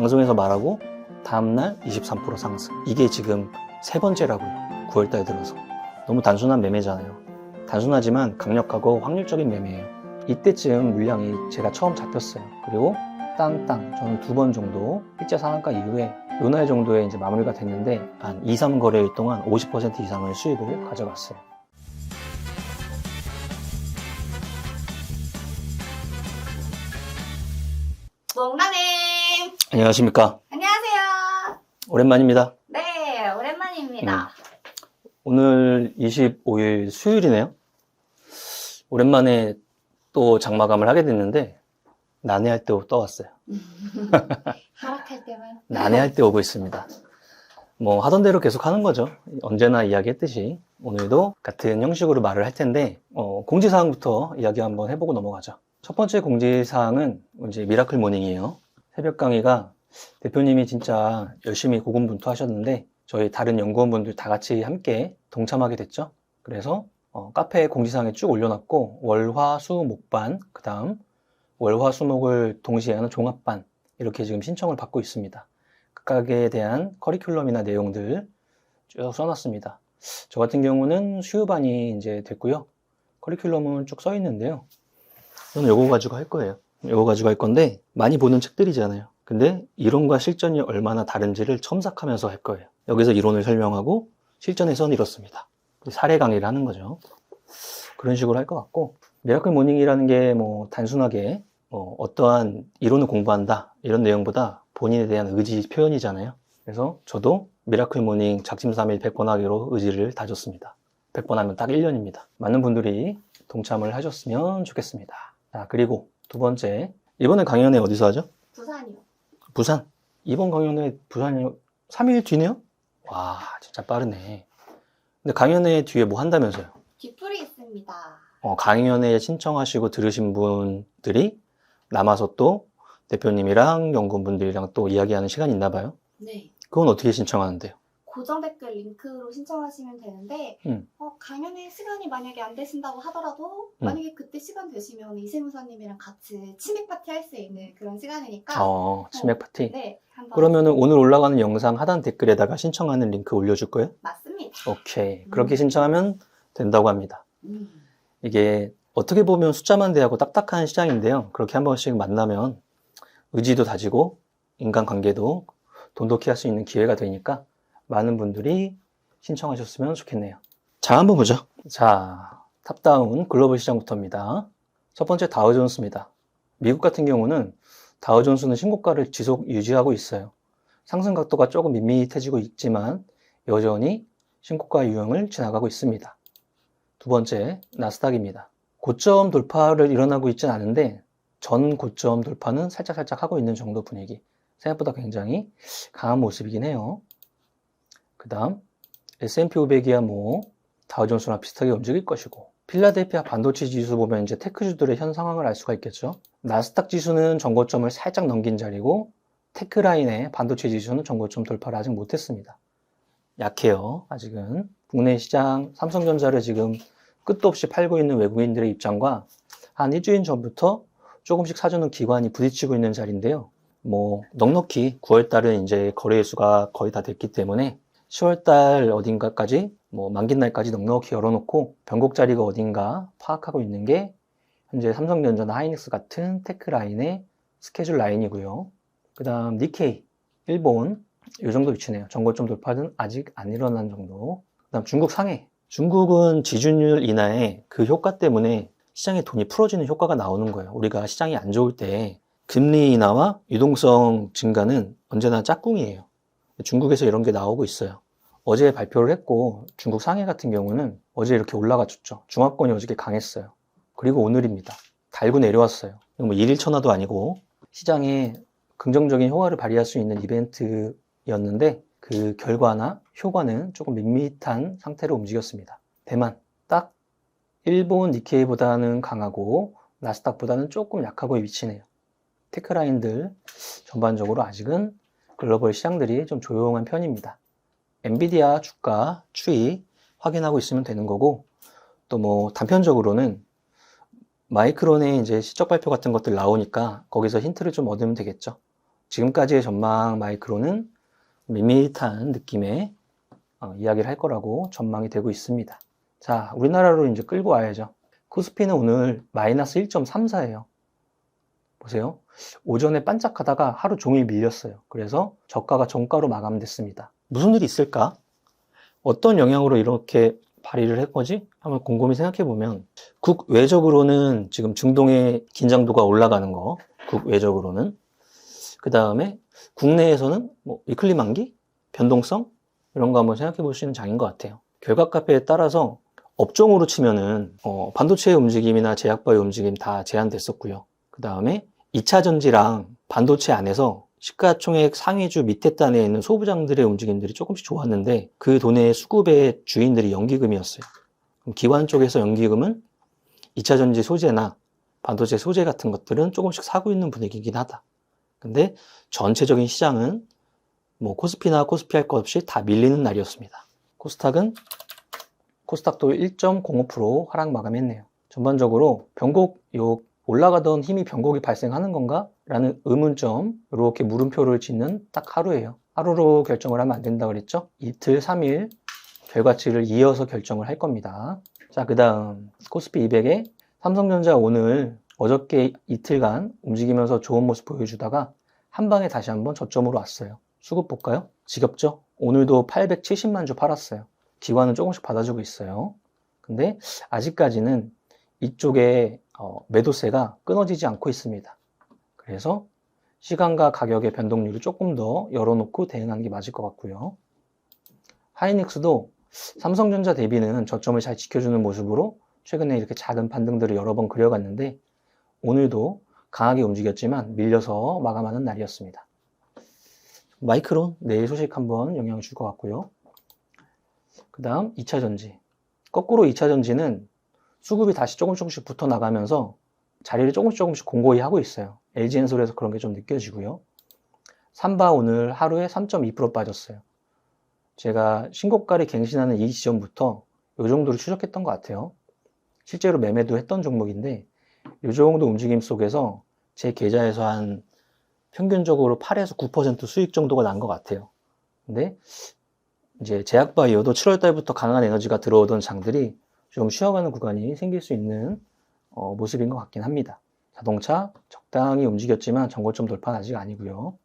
방송에서 말하고 다음날 23% 상승. 이게 지금 세 번째라고요. 9월달 들어서. 너무 단순한 매매잖아요. 단순하지만 강력하고 확률적인 매매예요. 이때쯤 물량이 제가 처음 잡혔어요. 그리고 땅땅 저는 두 번 정도 일자 상한가 이후에 요날 정도에 이제 마무리가 됐는데 한 2, 3거래일 동안 50% 이상의 수익을 가져갔어요. 몽라님 안녕하십니까. 안녕하세요. 오랜만입니다. 네 오랜만입니다. 오늘 25일 수요일이네요. 오랜만에 또 장마감을 하게 됐는데 난해할 때 떠왔어요. 하락할 때만. 난해할 때 오고 있습니다. 뭐 하던 대로 계속 하는 거죠. 언제나 이야기했듯이 오늘도 같은 형식으로 말을 할 텐데 어, 공지사항부터 이야기 한번 해보고 넘어가죠. 첫 번째 공지사항은 이제 미라클 모닝이에요. 새벽 강의가 대표님이 진짜 열심히 고군분투 하셨는데 저희 다른 연구원분들 다 같이 함께 동참하게 됐죠. 그래서 어, 카페에 공지사항에 쭉 올려놨고 월화 수 목반 그 다음 월화 수목을 동시에 하는 종합반 이렇게 지금 신청을 받고 있습니다. 각각에 대한 커리큘럼이나 내용들 쭉 써놨습니다. 저 같은 경우는 수요반이 이제 됐고요. 커리큘럼은 쭉 써 있는데요. 저는 요거 가지고 할 거예요. 요거 가지고 할 건데 많이 보는 책들이잖아요. 근데 이론과 실전이 얼마나 다른지를 첨삭하면서 할 거예요. 여기서 이론을 설명하고 실전에서는 이렇습니다. 사례 강의를 하는 거죠. 그런 식으로 할 것 같고 미라클 모닝이라는 게 뭐 단순하게 뭐 어떠한 이론을 공부한다 이런 내용보다 본인에 대한 의지 표현이잖아요. 그래서 저도 미라클 모닝 작심삼일 100번 하기로 의지를 다졌습니다. 100번 하면 딱 1년입니다. 많은 분들이 동참을 하셨으면 좋겠습니다. 자, 그리고 두 번째. 이번에 강연회 어디서 하죠? 부산이요. 부산. 이번 강연회 부산이 3일 뒤네요? 와, 진짜 빠르네. 근데 강연회 뒤에 뭐 한다면서요? 뒤풀이 있습니다. 어, 강연회 신청하시고 들으신 분들이 남아서 또 대표님이랑 연구분들이랑 또 이야기하는 시간이 있나 봐요. 네. 그건 어떻게 신청하는데요? 고정 댓글 링크로 신청하시면 되는데 음. 어, 강연에 시간이 만약에 안 되신다고 하더라도 음. 만약에 그때 시간 되시면 이세무사님이랑 같이 치맥 파티 할 수 있는 그런 시간이니까 어, 치맥 파티. 네 한번 그러면은 오늘 올라가는 영상 하단 댓글에다가 신청하는 링크 올려줄 거예요? 맞습니다. 오케이. 그렇게 음. 신청하면 된다고 합니다. 음. 이게 어떻게 보면 숫자만 대하고 딱딱한 시장인데요. 그렇게 한 번씩 만나면 의지도 다지고 인간관계도 돈독히 할 수 있는 기회가 되니까 많은 분들이 신청하셨으면 좋겠네요. 자, 한번 보죠. 자, 탑다운 글로벌 시장부터입니다. 첫 번째 다우존스입니다. 미국 같은 경우는 다우존스는 신고가를 지속 유지하고 있어요. 상승 각도가 조금 밋밋해지고 있지만 여전히 신고가 유형을 지나가고 있습니다. 두 번째, 나스닥입니다. 고점 돌파를 일어나고 있진 않은데 전 고점 돌파는 살짝 살짝 하고 있는 정도 분위기. 생각보다 굉장히 강한 모습이긴 해요. 그 다음 S&P 500이야 뭐 다우존스랑 비슷하게 움직일 것이고 필라델피아 반도체 지수 보면 이제 테크주들의 현 상황을 알 수가 있겠죠. 나스닥 지수는 전고점을 살짝 넘긴 자리고 테크라인의 반도체 지수는 전고점 돌파를 아직 못했습니다. 약해요. 아직은 국내 시장 삼성전자를 지금 끝도 없이 팔고 있는 외국인들의 입장과 한 일주일 전부터 조금씩 사주는 기관이 부딪히고 있는 자리인데요. 뭐 넉넉히 9월 달은 이제 거래 수가 거의 다 됐기 때문에 10월달 어딘가까지 뭐 만기 날까지 넉넉히 열어놓고 변곡 자리가 어딘가 파악하고 있는 게 현재 삼성전자나 하이닉스 같은 테크 라인의 스케줄 라인이고요. 그 다음 니케이, 일본 이 정도 위치네요. 전고점 돌파는 아직 안 일어난 정도. 그 다음 중국 상해. 중국은 지준율 인하의 그 효과 때문에 시장에 돈이 풀어지는 효과가 나오는 거예요. 우리가 시장이 안 좋을 때 금리 인하와 유동성 증가는 언제나 짝꿍이에요. 중국에서 이런 게 나오고 있어요. 어제 발표를 했고 중국 상해 같은 경우는 어제 이렇게 올라가줬죠. 중화권이 어저께 강했어요. 그리고 오늘입니다. 달고 내려왔어요. 뭐 일일천하도 아니고 시장에 긍정적인 효과를 발휘할 수 있는 이벤트였는데 그 결과나 효과는 조금 밋밋한 상태로 움직였습니다. 대만 딱 일본 니케이보다는 강하고 나스닥보다는 조금 약하고 위치네요. 테크라인들 전반적으로 아직은 글로벌 시장들이 좀 조용한 편입니다. 엔비디아 주가 추이 확인하고 있으면 되는 거고 또 뭐 단편적으로는 마이크론의 이제 시적 발표 같은 것들 나오니까 거기서 힌트를 좀 얻으면 되겠죠. 지금까지의 전망 마이크로는 밋밋한 느낌의 어, 이야기를 할 거라고 전망이 되고 있습니다. 자, 우리나라로 이제 끌고 와야죠. 코스피는 오늘 마이너스 1.34예요. 보세요. 오전에 반짝하다가 하루 종일 밀렸어요. 그래서 저가가 정가로 마감됐습니다. 무슨 일이 있을까? 어떤 영향으로 이렇게 발휘를 한 거지? 한번 곰곰이 생각해 보면 국외적으로는 지금 중동의 긴장도가 올라가는 거, 국외적으로는 그 다음에 국내에서는 뭐 위클리 만기, 변동성 이런 거 한번 생각해 볼 수 있는 장인 것 같아요. 결과값에 따라서 업종으로 치면은 어, 반도체의 움직임이나 제약바의 움직임 다 제한됐었고요. 그 다음에 2차 전지랑 반도체 안에서 시가총액 상위주 밑에 단에 있는 소부장들의 움직임들이 조금씩 좋았는데 그 돈의 수급의 주인들이 연기금이었어요. 기관 쪽에서 연기금은 2차 전지 소재나 반도체 소재 같은 것들은 조금씩 사고 있는 분위기긴 하다. 근데 전체적인 시장은 뭐 코스피나 코스피 할 것 없이 다 밀리는 날이었습니다. 코스닥은 코스닥도 1.05% 하락 마감했네요. 전반적으로 변곡 요 올라가던 힘이 변곡이 발생하는 건가? 라는 의문점 이렇게 물음표를 짓는 딱 하루예요. 하루로 결정을 하면 안 된다 그랬죠? 이틀, 3일 결과치를 이어서 결정을 할 겁니다. 자, 그 다음 코스피 200에 삼성전자 오늘 어저께 이틀간 움직이면서 좋은 모습 보여주다가 한 방에 다시 한번 저점으로 왔어요. 수급 볼까요? 지겹죠? 오늘도 870만 주 팔았어요. 기관은 조금씩 받아주고 있어요. 근데 아직까지는 이쪽에 어, 매도세가 끊어지지 않고 있습니다. 그래서 시간과 가격의 변동률을 조금 더 열어놓고 대응하는 게 맞을 것 같고요. 하이닉스도 삼성전자 대비는 저점을 잘 지켜주는 모습으로 최근에 이렇게 작은 반등들을 여러 번 그려갔는데 오늘도 강하게 움직였지만 밀려서 마감하는 날이었습니다. 마이크론 내일 소식 한번 영향을 줄 것 같고요. 그 다음 2차 전지. 거꾸로 2차 전지는 수급이 다시 조금 조금씩 붙어 나가면서 자리를 조금씩 조금씩 공고히 하고 있어요. LG엔솔에서 그런 게 좀 느껴지고요. 삼바 오늘 하루에 3.2% 빠졌어요. 제가 신고가를 갱신하는 이 시점부터 이 정도로 추적했던 것 같아요. 실제로 매매도 했던 종목인데 이 정도 움직임 속에서 제 계좌에서 한 평균적으로 8에서 9% 수익 정도가 난 것 같아요. 근데 이제 제약바이오도 7월 달부터 강한 에너지가 들어오던 장들이 좀 쉬어가는 구간이 생길 수 있는 어, 모습인 것 같긴 합니다. 자동차 적당히 움직였지만 전고점 돌파는 아직 아니고요.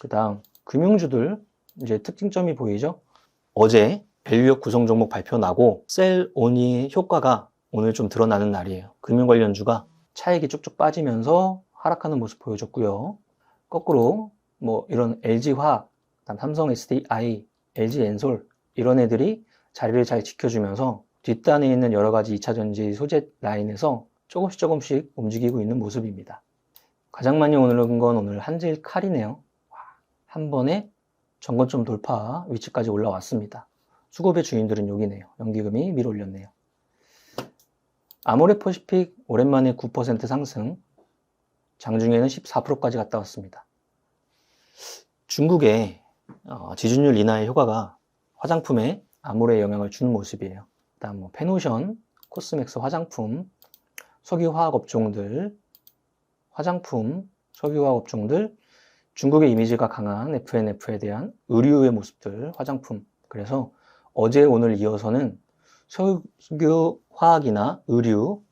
그 다음 금융주들 이제 특징점이 보이죠? 어제 밸류업 구성 종목 발표 나고 셀 온이 효과가 오늘 좀 드러나는 날이에요. 금융 관련주가 차익이 쭉쭉 빠지면서 하락하는 모습 보여줬고요. 거꾸로 뭐 이런 LG화학, 삼성 SDI, LG엔솔 이런 애들이 자리를 잘 지켜주면서 뒷단에 있는 여러 가지 2차 전지 소재 라인에서 조금씩 조금씩 움직이고 있는 모습입니다. 가장 많이 오르는 건 오늘 한질 칼이네요. 한 번에 전고점 돌파 위치까지 올라왔습니다. 수급의 주인들은 여기네요. 연기금이 밀어 올렸네요. 아모레퍼시픽 오랜만에 9% 상승, 장중에는 14%까지 갔다 왔습니다. 중국의 어, 지준율 인하의 효과가 화장품에 아모레에 영향을 주는 모습이에요. 그다음 뭐 페노션, 코스맥스 화장품, 석유화학 업종들, 화장품, 석유화학 업종들, 중국의 이미지가 강한 FNF에 대한 의류의 모습들, 화장품. 그래서 어제 오늘 이어서는 석유화학이나 의류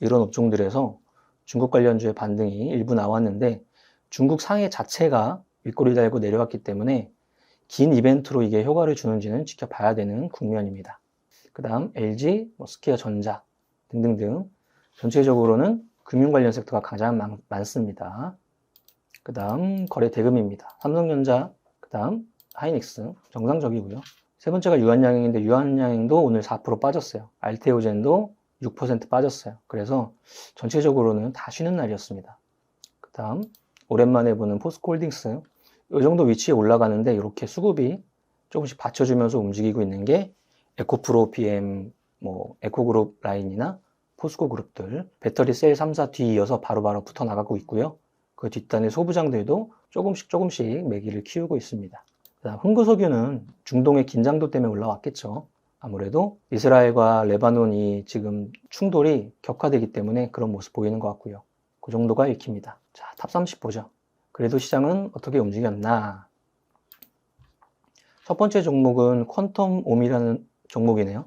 이런 업종들에서 중국 관련주의 반등이 일부 나왔는데 중국 상해 자체가 윗꼬리 달고 내려왔기 때문에 긴 이벤트로 이게 효과를 주는지는 지켜봐야 되는 국면입니다. 그 다음 LG, 뭐 스키어 전자 등등등 전체적으로는 금융 관련 섹터가 가장 많, 많습니다. 그 다음 거래 대금입니다. 삼성전자, 그 다음 하이닉스 정상적이고요. 세 번째가 유한양행인데 유한양행도 오늘 4% 빠졌어요. 알테오젠도 6% 빠졌어요. 그래서 전체적으로는 다 쉬는 날이었습니다. 그 다음 오랜만에 보는 포스코홀딩스 이 정도 위치에 올라가는데 이렇게 수급이 조금씩 받쳐주면서 움직이고 있는 게 에코프로 PM, 뭐 에코그룹 라인이나 포스코 그룹들 배터리 셀 3사 뒤 이어서 바로바로 붙어 나가고 있고요. 그 뒷단의 소부장들도 조금씩 조금씩 매기를 키우고 있습니다. 그다음 흥구석유는 중동의 긴장도 때문에 올라왔겠죠. 아무래도 이스라엘과 레바논이 지금 충돌이 격화되기 때문에 그런 모습 보이는 것 같고요. 그 정도가 읽힙니다. 자, 탑 30 보죠. 그래도 시장은 어떻게 움직였나? 첫 번째 종목은 퀀텀 옴이라는 종목이네요.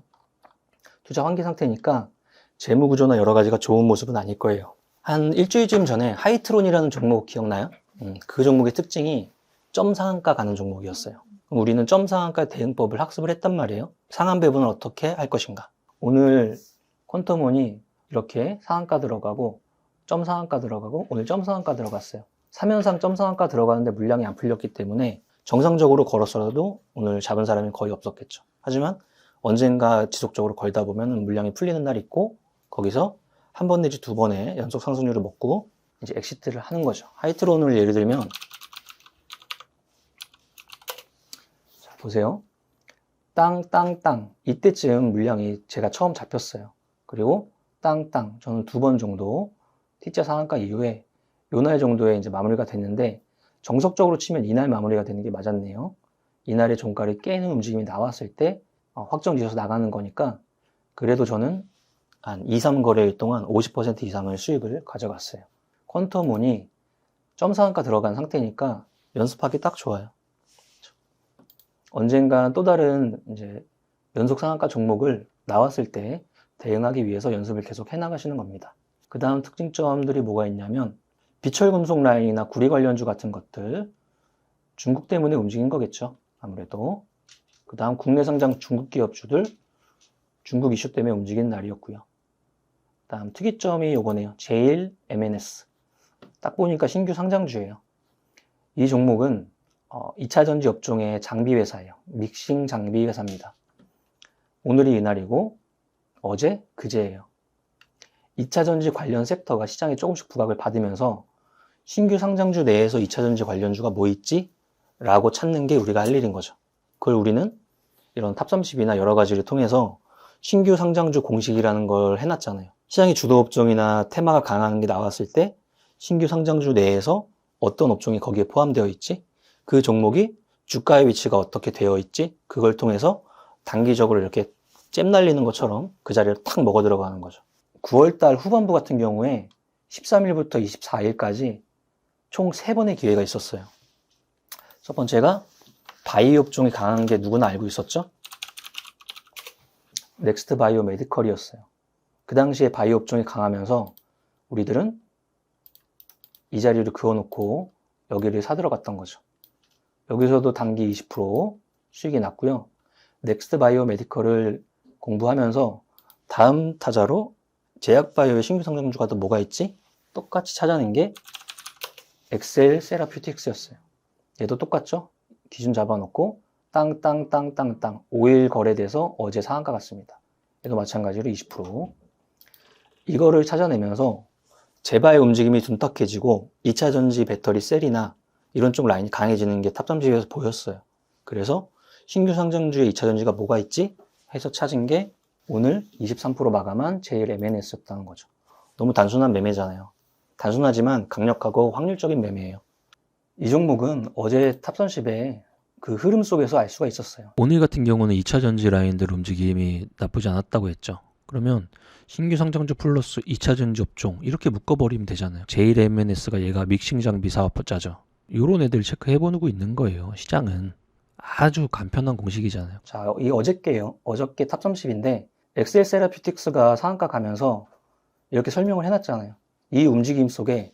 투자 환기 상태니까 재무 구조나 여러 가지가 좋은 모습은 아닐 거예요. 한 일주일쯤 전에 하이트론이라는 종목 기억나요? 음, 그 종목의 특징이 점 상한가 가는 종목이었어요. 우리는 점 상한가 대응법을 학습을 했단 말이에요. 상한 배분을 어떻게 할 것인가? 오늘 퀀텀온이 이렇게 상한가 들어가고 점 상한가 들어가고 오늘 점 상한가 들어갔어요. 3연상 점 상한가 들어가는데 물량이 안 풀렸기 때문에 정상적으로 걸었어도 오늘 잡은 사람이 거의 없었겠죠. 하지만 언젠가 지속적으로 걸다 보면 물량이 풀리는 날이 있고 거기서 한 번 내지 두 번의 연속 상승률을 먹고 이제 엑시트를 하는 거죠. 하이트론을 예를 들면 자, 보세요. 땅, 땅, 땅. 이때쯤 물량이 제가 처음 잡혔어요. 그리고 땅, 땅. 저는 두 번 정도 T자 상한가 이후에 요날 정도에 이제 마무리가 됐는데 정석적으로 치면 이날 마무리가 되는 게 맞았네요. 이날의 종가를 깨는 움직임이 나왔을 때 어, 확정 지어서 나가는 거니까 그래도 저는 한 2, 3거래일 동안 50% 이상의 수익을 가져갔어요. 퀀텀온이 점 상한가 들어간 상태니까 연습하기 딱 좋아요. 언젠가 또 다른 이제 연속 상한가 종목을 나왔을 때 대응하기 위해서 연습을 계속 해 나가시는 겁니다. 그 다음 특징점들이 뭐가 있냐면 비철금속 라인이나 구리 관련주 같은 것들 중국 때문에 움직인 거겠죠. 아무래도 그 다음 국내 상장 중국 기업주들 중국 이슈 때문에 움직인 날이었고요. 다음 특이점이 요거네요. 제일 MNS. 딱 보니까 신규 상장주예요. 이 종목은 어, 2차 전지 업종의 장비 회사예요. 믹싱 장비 회사입니다. 오늘이 이날이고 어제 그제예요. 2차 전지 관련 섹터가 시장에 조금씩 부각을 받으면서 신규 상장주 내에서 2차 전지 관련주가 뭐 있지? 라고 찾는 게 우리가 할 일인 거죠. 그걸 우리는 이런 탑30이나 여러 가지를 통해서 신규 상장주 공식이라는 걸 해놨잖아요. 시장의 주도 업종이나 테마가 강한 게 나왔을 때 신규 상장주 내에서 어떤 업종이 거기에 포함되어 있지? 그 종목이 주가의 위치가 어떻게 되어 있지? 그걸 통해서 단기적으로 이렇게 잼 날리는 것처럼 그 자리를 탁 먹어 들어가는 거죠. 9월달 후반부 같은 경우에 13일부터 24일까지 총 3번의 기회가 있었어요. 첫 번째가 바이오 업종이 강한 게 누구나 알고 있었죠? 넥스트 바이오 메디컬이었어요. 그 당시에 바이오 업종이 강하면서 우리들은 이 자리를 그어놓고 여기를 사들어갔던 거죠. 여기서도 단기 20% 수익이 났고요. 넥스트 바이오 메디컬을 공부하면서 다음 타자로 제약 바이오의 신규 상장주가 또 뭐가 있지? 똑같이 찾아낸 게 엑셀 세라퓨틱스였어요. 얘도 똑같죠? 기준 잡아놓고 땅땅땅땅땅 5일 거래돼서 어제 상한가 같습니다. 얘도 마찬가지로 20% 이거를 찾아내면서 재바의 움직임이 둔탁해지고 2차 전지 배터리 셀이나 이런 쪽 라인이 강해지는 게 탑30에서 보였어요. 그래서 신규 상장주의 2차 전지가 뭐가 있지? 해서 찾은 게 오늘 23% 마감한 제일 MNS였다는 거죠. 너무 단순한 매매잖아요. 단순하지만 강력하고 확률적인 매매예요. 이 종목은 어제 탑30에 그 흐름 속에서 알 수가 있었어요. 오늘 같은 경우는 2차 전지 라인들 움직임이 나쁘지 않았다고 했죠. 그러면 신규 상장주 플러스 2차 전지 업종 이렇게 묶어버리면 되잖아요. 제일 MNS가 얘가 믹싱 장비 사업자죠. 요런 애들 체크해보고 있는 거예요. 시장은 아주 간편한 공식이잖아요. 자, 이 어저께요. 어저께 탑 30인데 엑셀 세라퓨틱스가 상한가 가면서 이렇게 설명을 해놨잖아요. 이 움직임 속에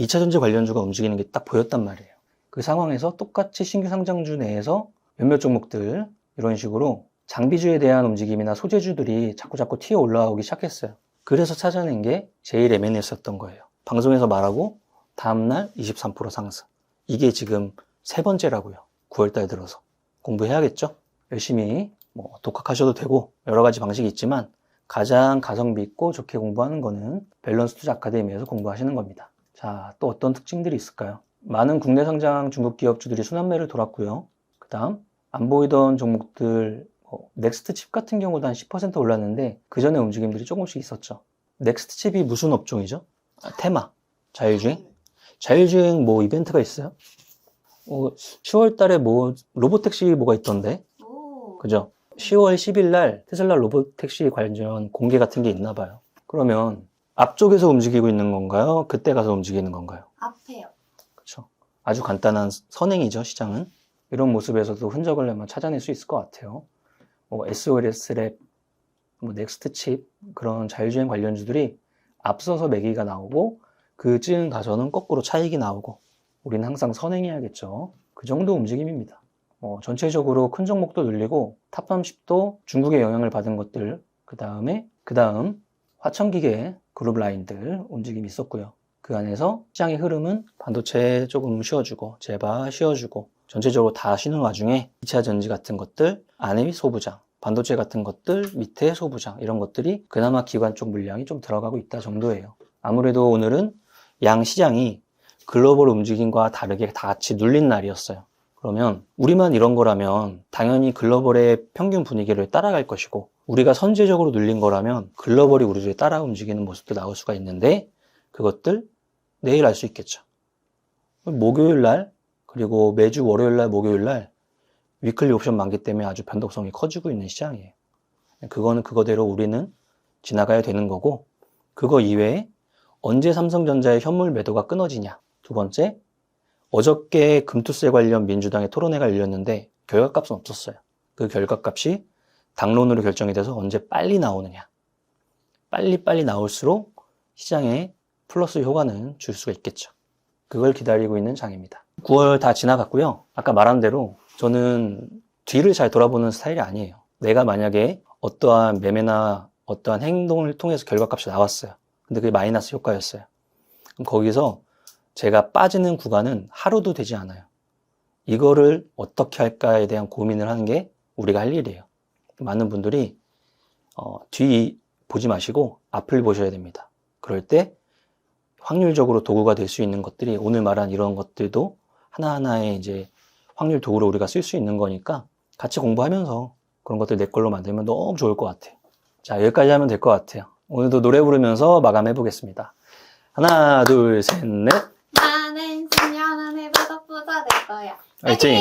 2차 전지 관련주가 움직이는 게 딱 보였단 말이에요. 그 상황에서 똑같이 신규 상장주 내에서 몇몇 종목들 이런 식으로 장비주에 대한 움직임이나 소재주들이 자꾸 자꾸 튀어 올라오기 시작했어요. 그래서 찾아낸 게 제일 M&S였던 거예요. 방송에서 말하고 다음날 23% 상승. 이게 지금 세 번째라고요. 9월달 들어서. 공부해야겠죠? 열심히 뭐 독학하셔도 되고 여러 가지 방식이 있지만 가장 가성비 있고 좋게 공부하는 거는 밸런스 투자 아카데미에서 공부하시는 겁니다. 자, 또 어떤 특징들이 있을까요? 많은 국내 상장 중국 기업주들이 순환매를 돌았고요. 그 다음 안 보이던 종목들 뭐, 넥스트 칩 같은 경우도 한 10% 올랐는데 그 전에 움직임들이 조금씩 있었죠. 넥스트 칩이 무슨 업종이죠? 아, 테마, 자율주행. 자율주행 뭐 이벤트가 있어요? 어, 10월 달에 뭐 로보택시 뭐가 있던데? 오. 그죠? 10월 10일 날 테슬라 로보택시 관련 공개 같은 게 있나 봐요. 그러면 앞쪽에서 움직이고 있는 건가요? 그때 가서 움직이는 건가요? 앞에요. 아주 간단한 선행이죠, 시장은. 이런 모습에서도 흔적을 내면 찾아낼 수 있을 것 같아요. 뭐 SOS 랩, 뭐 넥스트 칩 그런 자율주행 관련주들이 앞서서 매기가 나오고 그쯤 가서는 거꾸로 차익이 나오고 우리는 항상 선행해야겠죠. 그 정도 움직임입니다. 어, 전체적으로 큰 종목도 늘리고 탑30도 중국의 영향을 받은 것들 그 다음에 그 다음 화천기계 그룹 라인들 움직임이 있었고요. 그 안에서 시장의 흐름은 반도체 조금 쉬어주고 제바 쉬어주고 전체적으로 다 쉬는 와중에 2차 전지 같은 것들 안에 소부장 반도체 같은 것들 밑에 소부장 이런 것들이 그나마 기관 쪽 물량이 좀 들어가고 있다 정도예요. 아무래도 오늘은 양 시장이 글로벌 움직임과 다르게 다 같이 눌린 날이었어요. 그러면 우리만 이런 거라면 당연히 글로벌의 평균 분위기를 따라갈 것이고 우리가 선제적으로 눌린 거라면 글로벌이 우리를 따라 움직이는 모습도 나올 수가 있는데 그것들 내일 알 수 있겠죠. 목요일 날 그리고 매주 월요일 날 목요일 날 위클리 옵션 만기 때문에 아주 변동성이 커지고 있는 시장이에요. 그거는 그거대로 우리는 지나가야 되는 거고 그거 이외에 언제 삼성전자의 현물 매도가 끊어지냐. 두 번째, 어저께 금투세 관련 민주당의 토론회가 열렸는데 결과값은 없었어요. 그 결과값이 당론으로 결정이 돼서 언제 빨리 나오느냐. 빨리 빨리 나올수록 시장에 플러스 효과는 줄 수가 있겠죠. 그걸 기다리고 있는 장입니다. 9월 다 지나갔고요. 아까 말한 대로 저는 뒤를 잘 돌아보는 스타일이 아니에요. 내가 만약에 어떠한 매매나 어떠한 행동을 통해서 결과값이 나왔어요. 근데 그게 마이너스 효과였어요. 그럼 거기서 제가 빠지는 구간은 하루도 되지 않아요. 이거를 어떻게 할까에 대한 고민을 하는 게 우리가 할 일이에요. 많은 분들이 어, 뒤 보지 마시고 앞을 보셔야 됩니다. 그럴 때 확률적으로 도구가 될 수 있는 것들이 오늘 말한 이런 것들도 하나하나의 이제 확률 도구로 우리가 쓸 수 있는 거니까 같이 공부하면서 그런 것들 내 걸로 만들면 너무 좋을 것 같아요. 자, 여기까지 하면 될 것 같아요. 오늘도 노래 부르면서 마감해 보겠습니다. 하나, 둘, 셋, 넷. 나는 10년 안에 바닥 부자 될 거야. 화이팅!